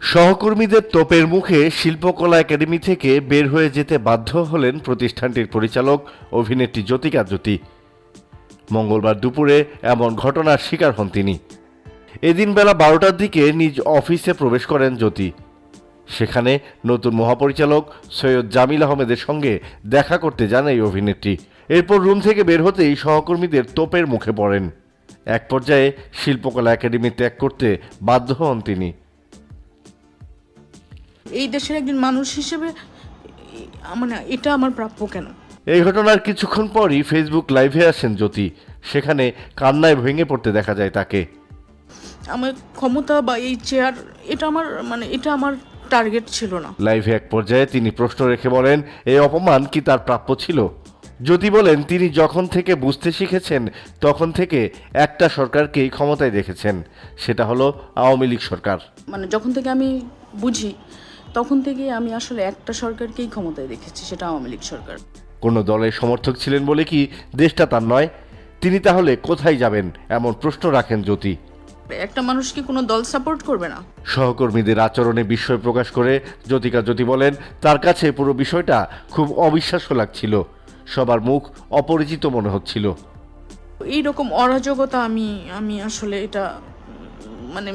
সহকর্মীদের তোপের মুখে শিল্পকলা একাডেমি থেকে বের হয়ে যেতে বাধ্য হলেন প্রতিষ্ঠানটির পরিচালক অভিনেত্রী জ্যোতিকা জ্যোতি। মঙ্গলবার দুপুরে এমন ঘটনার শিকার হন তিনি। এদিন বেলা বারোটার দিকে নিজ অফিসে প্রবেশ করেন জ্যোতি। সেখানে নতুন মহাপরিচালক সৈয়দ জামিল আহমেদের সঙ্গে দেখা করতে যান এই অভিনেত্রী। এরপর রুম থেকে বের হতেই সহকর্মীদের তোপের মুখে পড়েন। এক পর্যায়ে শিল্পকলা একাডেমি ত্যাগ করতে বাধ্য হন তিনি। এই দেশের একজন মানুষ হিসেবে মানে এটা আমার প্রাপ্য কেন? এই ঘটনার কিছুক্ষণ পরই ফেসবুক লাইভে আসেন জ্যোতি। সেখানে কান্নায় ভেঙে পড়তে দেখা যায় তাকে। আমার ক্ষমতা বা এই চেয়ার এটা আমার মানে এটা আমার টার্গেট ছিল না। লাইভে এক পর্যায়ে তিনি প্রশ্ন রেখে বলেন এই অপমান কি তার প্রাপ্য ছিল? জ্যোতি বলেন তিনি যখন থেকে বুঝতে শিখেছেন তখন থেকে একটা সরকারকেই ক্ষমতায় দেখেছেন। সেটা হলো আওয়ামী লীগ সরকার। মানে যখন থেকে আমি বুঝি তখন থেকে আমি আসলে একটা সরকারকেই ক্ষমতায় দেখেছি সেটা আওয়ামী লীগ সরকার। কোনো দলের সমর্থক ছিলেন বলে কি দেশটা তার নয়? তিনি তাহলে কোথায় যাবেন এমন প্রশ্ন রাখেন জ্যোতি। একটা মানুষ কি কোনো দল সাপোর্ট করবে না? সহকর্মীদের আচরণে বিস্ময় প্রকাশ করে জ্যোতিকা জ্যোতি বলেন তার কাছে পুরো বিষয়টা খুব অবিশ্বাস্য লাগছিল। সবার মুখ অপরিচিত মনে হচ্ছিল। এই রকম অরাজকতা আমি আমি আসলে এটা মানে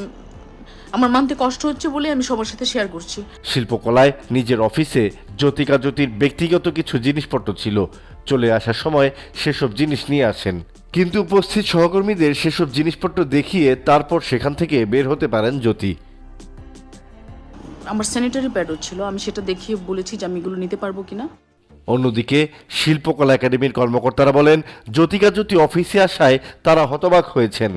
আমার মানতে কষ্ট হচ্ছে বলে আমি সবার সাথে শেয়ার করছি। শিল্পকলায় নিজের অফিসে জ্যোতিকা জ্যোতির ব্যক্তিগত কিছু জিনিসপত্র ছিল। চলে আসার সময় সেসব জিনিস নিয়ে আসেন। কিন্তু উপস্থিত সহকর্মীদের সেসব জিনিসপত্র দেখিয়ে তারপর সেখান থেকে বের হতে পারেন জ্যোতি। আমার স্যানিটারি প্যাডও ছিল আমি সেটা দেখিয়ে বলেছি যে আমি এগুলো নিতে পারব কিনা। অন্যদিকে শিল্পকলা একাডেমির কর্মকর্তারা বলেন, জ্যোতিকা জ্যোতি অফিসে আসায় তারা হতবাক হয়েছেন।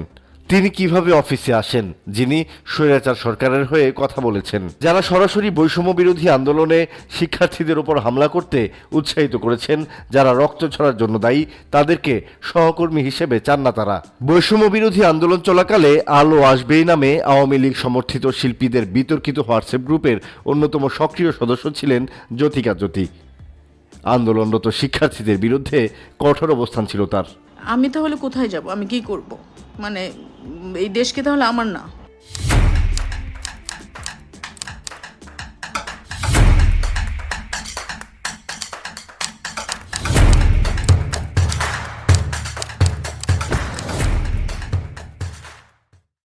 তিনি কীভাবে অফিসে আসেন? যিনি স্বৈরাচার সরকারের হয়ে কথা বলেছেন। যারা সরাসরি বৈষম্য বিরোধী আন্দোলনে শিক্ষার্থীদের উপর হামলা করতে উৎসাহিত করেছেন, যারা রক্ত ছড়ার জন্য দায়ী, তাদেরকে সহকর্মী হিসেবে চান না তারা। বৈষম্য বিরোধী আন্দোলন চলাকালে আলো আসবেই নামে আওয়ামী লীগ সমর্থিত শিল্পীদের বিতর্কিত হোয়াটসঅ্যাপ গ্রুপের অন্যতম সক্রিয় সদস্য ছিলেন জ্যোতিকা জ্যোতি। আন্দোলনরত শিক্ষার্থীদের বিরুদ্ধে কঠোর অবস্থান ছিল তার। আমি তাহলে কোথায় যাব? আমি কি করব? মানে এই দেশকে তাহলে আমার না।